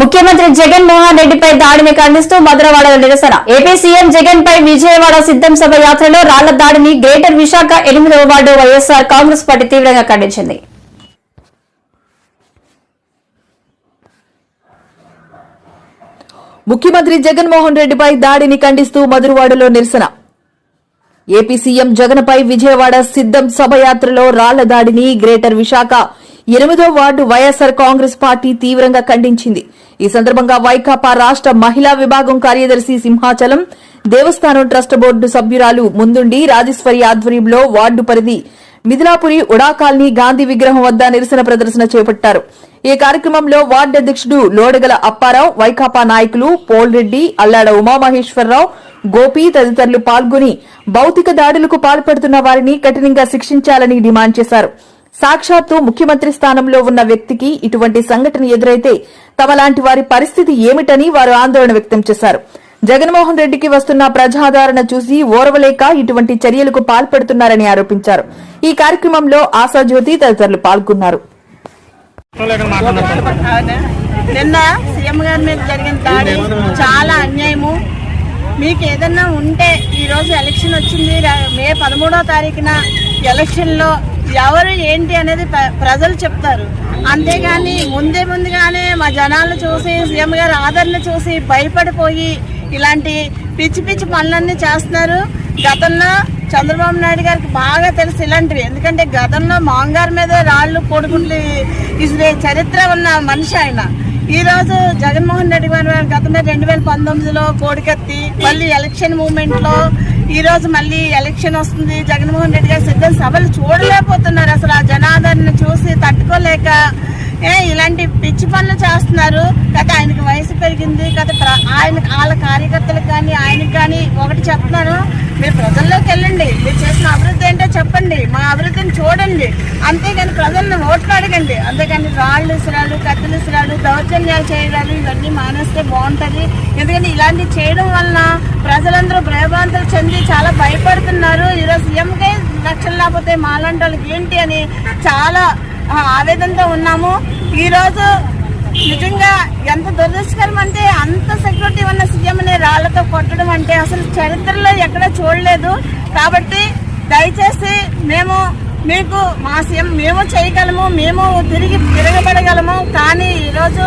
ముఖ్యమంత్రి జగన్ మోహన్ రెడ్డిపై దాడిని ఖండిస్తూ మధురవాడలో నిరసన. ఏపీ సీఎం జగన్ పై విజయవాడ సిద్ధం సభ యాత్రలో రాళ్ళ దాడిని గ్రేటర్ విశాఖ ఎనిమిదవ వార్డు వైఎస్ఆర్ కాంగ్రెస్ పార్టీ తీవ్రంగా ఖండించింది. ముఖ్యమంత్రి జగన్మోహన్ రెడ్డిపై దాడిని ఖండిస్తూ మధురవాడలో నిరసన. ఏపీ సీఎం జగన్పై విజయవాడ సిద్దం సభయాత్రలో రాళ్ళ దాడిని గ్రేటర్ విశాఖ ఎనిమిదో వార్డు వైఎస్సార్ కాంగ్రెస్ పార్టీ తీవ్రంగా ఖండించింది. ఈ సందర్భంగా వైకాపా రాష్ట మహిళా విభాగం కార్యదర్శి సింహాచలం దేవస్థానం ట్రస్ట్ బోర్డు సభ్యురాలు ముందుండి రాజేశ్వరి ఆధ్వర్యంలో వార్డు పరిధి మిథిలాపురి ఉడా కాలనీ గాంధీ విగ్రహం వద్ద నిరసన ప్రదర్శన చేపట్టారు. ఈ కార్యక్రమంలో వార్డు అధ్యక్షుడు లోడగల అప్పారావు వైకాపా నాయకులు పోల్రెడ్డి అల్లాడ ఉమామహేశ్వరరావు గోపి తదితరులు పాల్గొని భౌతిక దాడులకు పాల్పడుతున్న వారిని కఠినంగా శిక్షించాలని డిమాండ్ చేశారు. సాక్షాత్తు ముఖ్యమంత్రి స్థానంలో ఉన్న వ్యక్తికి ఇటువంటి సంఘటన ఎదురైతే తమలాంటి వారి పరిస్థితి ఏమిటని వారు ఆందోళన వ్యక్తం చేశారు. జగన్మోహన్ రెడ్డికి వస్తున్న ప్రజాదరణ చూసి ఓర్వలేక ఇటువంటి చర్యలకు పాల్పడుతున్నారని ఆరోపించారు. ఈ కార్యక్రమంలో ఆశాజ్యోతి తదితరులు పాల్గొన్నారు. నిన్న సీఎం గారి మీద జరిగిన దాడి చాలా అన్యాయము. మీకు ఏదన్నా ఉంటే ఈ రోజు ఎలక్షన్ వచ్చింది. మే పదమూడో తారీఖున ఎలక్షన్లో ఎవరు ఏంటి అనేది ప్ర- ప్రజలు చెప్తారు. అంతేగాని ముందే ముందుగానే మా జనాలను చూసి సీఎం గారి ఆదరణ చూసి భయపడిపోయి ఇలాంటి పిచ్చి పిచ్చి పనులన్నీ చేస్తున్నారు. గతంలో చంద్రబాబు నాయుడు గారికి బాగా తెలుసు ఇలాంటివి. ఎందుకంటే గతంలో మాంగారు మీద రాళ్ళు పొడుగుండ్లు ఇసిరే చరిత్ర ఉన్న మనిషి ఆయన. ఈ రోజు జగన్మోహన్ రెడ్డి గారు గతంలో రెండు వేల పంతొమ్మిదిలో కోడికత్తి మళ్ళీ ఎలక్షన్ మూమెంట్లో ఈరోజు ఈ రోజు మళ్ళీ ఎలక్షన్ వస్తుంది. జగన్మోహన్ రెడ్డి గారు సిద్ధం సభలు చూడలేకపోతున్నారు. అసలు ఆ జనాదరణ చూసి తట్టుకోలేక ఏ ఇలాంటి పిచ్చి పనులు చేస్తున్నారు. గత ఆయనకి వయసు పెరిగింది. గత ప్ర- ఆయన వాళ్ళ కార్యకర్తలకు కానీ ఆయనకి కానీ ఒకటి చెప్తున్నాను. మీరు ప్రజల్లోకి వెళ్ళండి. మీరు చేసిన అభివృద్ధి ఏంటో చెప్పండి. మా అభివృద్ధిని చూడండి. అంతేగాని ప్రజలను ఓట్లు అడగండి. అంతేగాని రాళ్ళు ఇసురాలు కత్తులు ఇసురాలు దౌర్జన్యాలు చేయడాలు ఇవన్నీ మానేస్తే బాగుంటుంది. ఎందుకంటే ఇలాంటివి చేయడం వలన ప్రజలందరూ భయభ్రాంతులు చెంది చాలా భయపడుతున్నారు. ఈరోజు సీఎంకే లక్షలు లేకపోతే మాలాంటి వాళ్ళకి ఏంటి అని చాలా ఆవేదనతో ఉన్నాము. ఈరోజు నిజంగా ఎంత దురదృష్టకరం అంటే అంత సెక్యూరిటీ ఉన్న సీఎంని రాళ్ళతో కొట్టడం అంటే అసలు చరిత్రలో ఎక్కడ చూడలేదు. కాబట్టి దయచేసి మేము మీకు మా సీఎం మేము చేయగలము మేము తిరిగి తిరగబడగలము కానీ ఈరోజు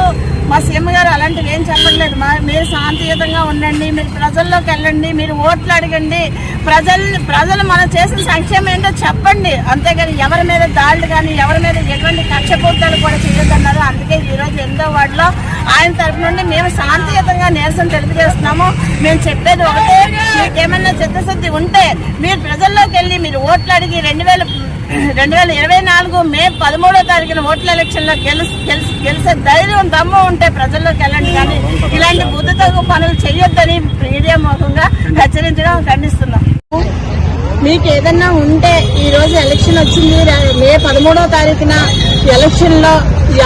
మా సీఎం గారు అలాంటివి ఏం చెప్పట్లేదు. మా మీరు శాంతియుతంగా ఉండండి మీరు ప్రజల్లోకి వెళ్ళండి మీరు ఓట్లు అడగండి. ప్రజల్ని ప్రజలు మనం చేసిన సంక్షేమం ఏంటో చెప్పండి. అంతేగాని ఎవరి మీద దాడులు కానీ ఎవరి మీద ఎటువంటి కక్షపూర్తాలు కూడా చేయొద్దన్నారు. అందుకే ఈరోజు రోజు ఎనిమిదో వార్డులో ఆయన తరఫు నుండి మేము శాంతియుతంగా నిరసన తెలియజేస్తున్నాము. మేము చెప్పేది ఒకటే మీకేమన్నా చిత్తశుద్ధి ఉంటే మీరు ప్రజల్లోకి వెళ్ళి మీరు ఓట్లు అడిగి రెండు రెండు వేల ఇరవై నాలుగు మే పదమూడో తారీఖున ఓట్ల ఎలక్షన్లో గెలిచి గెలిచి గెలిచే ధైర్యం దమ్ము ఉంటే ప్రజల్లోకి వెళ్ళండి. కానీ ఇలాంటి బుద్ధి తగు పనులు చేయొద్దని మీడియా ముఖంగా హెచ్చరించడం ఖండిస్తున్నాం. మీకు ఏదన్నా ఉంటే ఈ రోజు ఎలక్షన్ వచ్చింది మే పదమూడో తారీఖున ఎలక్షన్లో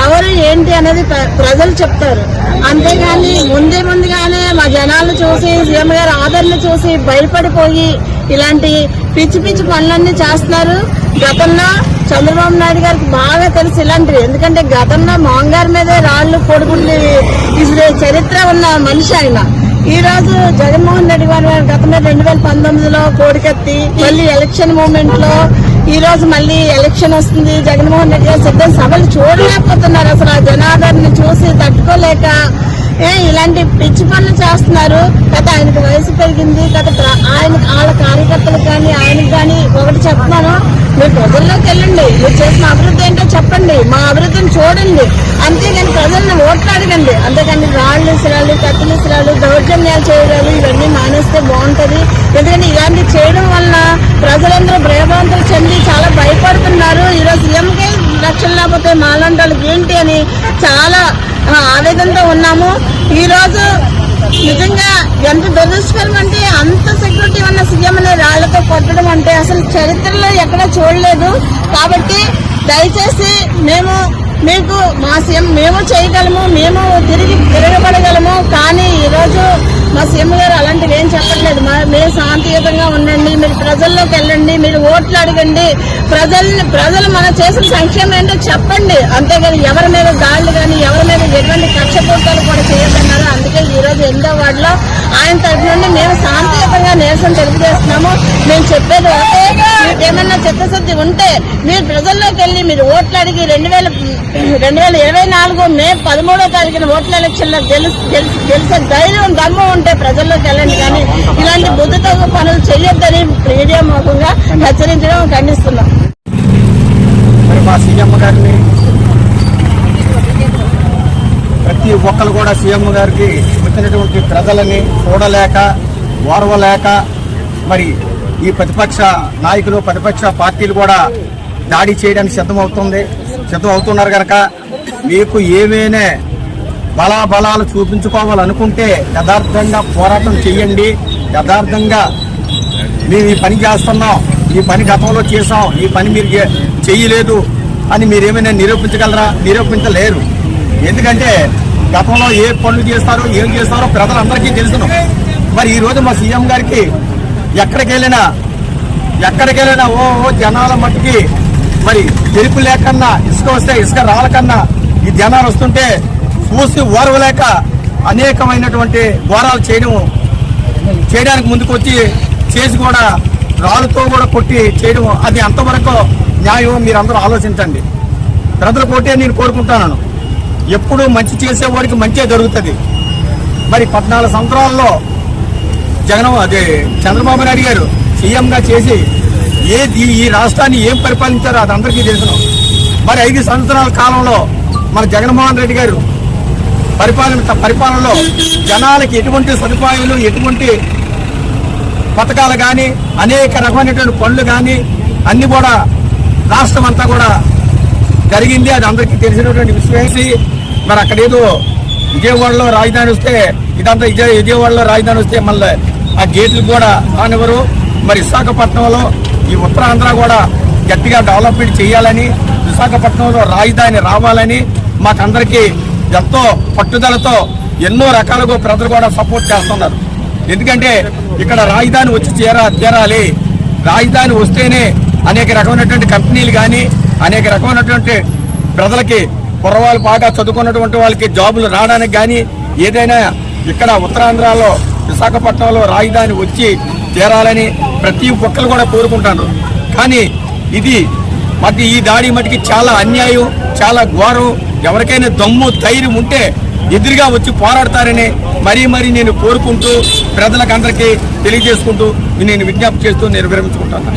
ఎవరు ఏంటి అనేది ప్ర- ప్రజలు చెప్తారు. అంతేగాని ముందే ముందుగానే మా జనాలు చూసి సీఎం గారి ఆదరణ చూసి భయపడిపోయి ఇలాంటి పిచ్చి పిచ్చి పనులన్నీ చేస్తున్నారు. గతంలో చంద్రబాబు నాయుడు గారికి బాగా తెలుసు ఇలాంటివి. ఎందుకంటే గతంలో మాంగారు మీదే రాళ్ళు పొడుగుండి ఇసిరే చరిత్ర ఉన్న మనిషి ఆయన. ఈ రోజు జగన్మోహన్ రెడ్డి గారు గతంలో రెండు వేల పంతొమ్మిదిలో కోడికత్తి మళ్ళీ ఎలక్షన్ మూమెంట్లో ఈ రోజు మళ్ళీ ఎలక్షన్ వస్తుంది. జగన్మోహన్ రెడ్డి గారు సిద్ధం సభలు చూడలేకపోతున్నారు. అసలు ఆ జనాదరణ చూసి తట్టుకోలేక ఇలాంటి పిచ్చి పనులు చేస్తున్నారు. గత ఆయనకి వయసు పెరిగింది. గత ఆయన వాళ్ళ కార్యకర్తలకు కానీ ఆయనకు కానీ ఒకటి చెప్తున్నాను మీరు ప్రజల్లోకి వెళ్ళండి. మీరు చేసిన అభివృద్ధి ఏంటో చెప్పండి. మా అభివృద్ధిని చూడండి. అంతేగాని ప్రజల్ని ఓట్లు అడగండి. అంతేకాని రాళ్ళు ఇసురాలు కత్తులు ఇసురాలు దౌర్జన్యాలు చేయడాలు ఇవన్నీ మానేస్తే బాగుంటుంది. ఎందుకంటే ఇలాంటి చేయడం వల్ల ప్రజలందరూ భయభ్రాంతులు చెంది చాలా భయపడుతున్నారు. ఈరోజు సీఎంకే లక్షలు లేకపోతే మాలాంటి వాళ్ళకి ఏంటి అని చాలా ఆవేదనతో ఉన్నాము. ఈ రోజు నిజంగా ఎంత దురదృష్టకరం అంటే అంత సెక్యూరిటీ ఉన్న సీఎం అనే రాళ్ళతో కొట్టడం అంటే అసలు చరిత్రలో ఎక్కడ చూడలేదు. కాబట్టి దయచేసి మేము మీకు మా సీఎం మేము చేయగలము మేము తిరిగి తిరగబడగలము. కానీ ఈరోజు మా సీఎం గారు అలాంటివి ఏం చెప్పట్లేదు. మీరు శాంతియుతంగా ఉండండి మీరు ప్రజల్లోకి వెళ్ళండి మీరు ఓట్లు అడగండి. ప్రజల్ని ప్రజలు మనం చేసిన సంక్షేమం ఏంటో చెప్పండి. అంతేగాని ఎవరి మీద దాళ్ళు కానీ ఎవరి మీద ఎటువంటి కక్షపూర్తాలు కూడా చేయొద్దన్నారు అందుకే ఈరోజు ఎనిమిదో వార్డులో ఆయన తరఫు నుండి మేము శాంతియుతంగా నిరసన తెలియజేస్తున్నాము. మేము చెప్పేది ఏమన్నా చిత్తశుద్ధి ఉంటే మీరు ప్రజల్లోకి వెళ్ళి మీరు ఓట్లు అడిగి రెండు వేల రెండు వేల ఇరవై నాలుగు మే పదమూడో తారీఖున ఓట్ల ఎలక్షన్లో గెలిచి గెలిచే ధైర్యం ధర్మం ఉంటే ప్రజల్లోకి వెళ్ళండి. కానీ ఇలాంటి బుద్ధితో పనులు చేయొద్దని మీడియా ముఖంగా హెచ్చరించడం ఖండిస్తున్నాం. మరి మా గారిని ప్రతి ఒక్కరు కూడా సీఎం గారికి వచ్చినటువంటి ప్రజలని చూడలేక ఓర్వలేక మరి ఈ ప్రతిపక్ష నాయకులు ప్రతిపక్ష పార్టీలు కూడా దాడి చేయడానికి సిద్ధమవుతుంది. సిద్ధం అవుతున్నారు కనుక మీకు ఏమైనా బలాబలాలు చూపించుకోవాలనుకుంటే యథార్థంగా పోరాటం చేయండి యథార్థంగా మేము ఈ పని చేస్తున్నాం. ఈ పని గతంలో చేసాం ఈ పని మీరు చేయలేదు అని మీరు ఏమైనా నిరూపించగలరా? నిరూపించలేరు. ఎందుకంటే గతంలో ఏ పనులు చేస్తారో ఏం చేస్తారో ప్రజలందరికీ తెలుసును. మరి ఈరోజు మా సీఎం గారికి ఎక్కడికి వెళ్ళినా ఎక్కడికి వెళ్ళినా ఓ ఓ జనాల మట్టుకి మరి తెలుపు లేకన్నా ఇసుక వస్తే ఇసుక రాలకన్నా ఈ జనాలు వస్తుంటే చూసి ఓర్వలేక అనేకమైనటువంటి ఘోరాలు చేయడం చేయడానికి ముందుకు వచ్చి చేసి కూడా రాళ్ళతో కూడా కొట్టి చేయడం అది అంతవరకు న్యాయం మీరు అందరూ ఆలోచించండి. ప్రజల కోటే నేను కోరుకుంటున్నాను ఎప్పుడు మంచి చేసేవాడికి మంచే జరుగుతుంది మరి పద్నాలుగు సంవత్సరాల్లో జగన్ అదే చంద్రబాబు నాయుడు గారు సీఎంగా చేసి ఏ ఈ- రాష్ట్రాన్ని ఏం పరిపాలించారో అది అందరికీ తెలుసును మరి ఐదు సంవత్సరాల కాలంలో మన జగన్మోహన్ రెడ్డి గారు పరిపాలన పరిపాలనలో జనాలకి ఎటువంటి సదుపాయాలు ఎటువంటి పథకాలు కానీ అనేక రకమైనటువంటి పనులు కానీ అన్ని కూడా రాష్ట్రం అంతా కూడా జరిగింది. అది అందరికీ తెలిసినటువంటి విశ్వేసి మరి అక్కడ ఏదో విజయవాడలో రాజధాని వస్తే ఇదంతా విజయ విజయవాడలో రాజధాని వస్తే మళ్ళీ ఆ గేట్లు కూడా రానివ్వరు. మరి విశాఖపట్నంలో ఈ ఉత్తరాంధ్ర కూడా గట్టిగా డెవలప్మెంట్ చేయాలని విశాఖపట్నంలో రాజధాని రావాలని మాకందరికీ ఎంతో పట్టుదలతో ఎన్నో రకాలుగా ప్రజలు కూడా సపోర్ట్ చేస్తున్నారు. ఎందుకంటే ఇక్కడ రాజధాని వచ్చి చేరా తీరాలి రాజధాని వస్తేనే అనేక రకమైనటువంటి కంపెనీలు కానీ అనేక రకమైనటువంటి ప్రజలకి కుర్రవాళ్ళు బాగా చదువుకున్నటువంటి వాళ్ళకి జాబులు రావడానికి కానీ ఏదైనా ఇక్కడ ఉత్తరాంధ్రలో విశాఖపట్నంలో రాజధాని వచ్చి చేరాలని ప్రతి ఒక్కరు కూడా కోరుకుంటారు. కానీ ఇది మట్టి ఈ దాడి మటుకి చాలా అన్యాయం చాలా ఘోరం ఎవరికైనా దమ్ము ధైర్యం ఉంటే ఎదురుగా వచ్చి పోరాడతారని మరీ మరీ నేను కోరుకుంటూ ప్రజలకు అందరికీ తెలియజేసుకుంటూ నేను విజ్ఞప్తి చేస్తూ నేను విరమించుకుంటాను.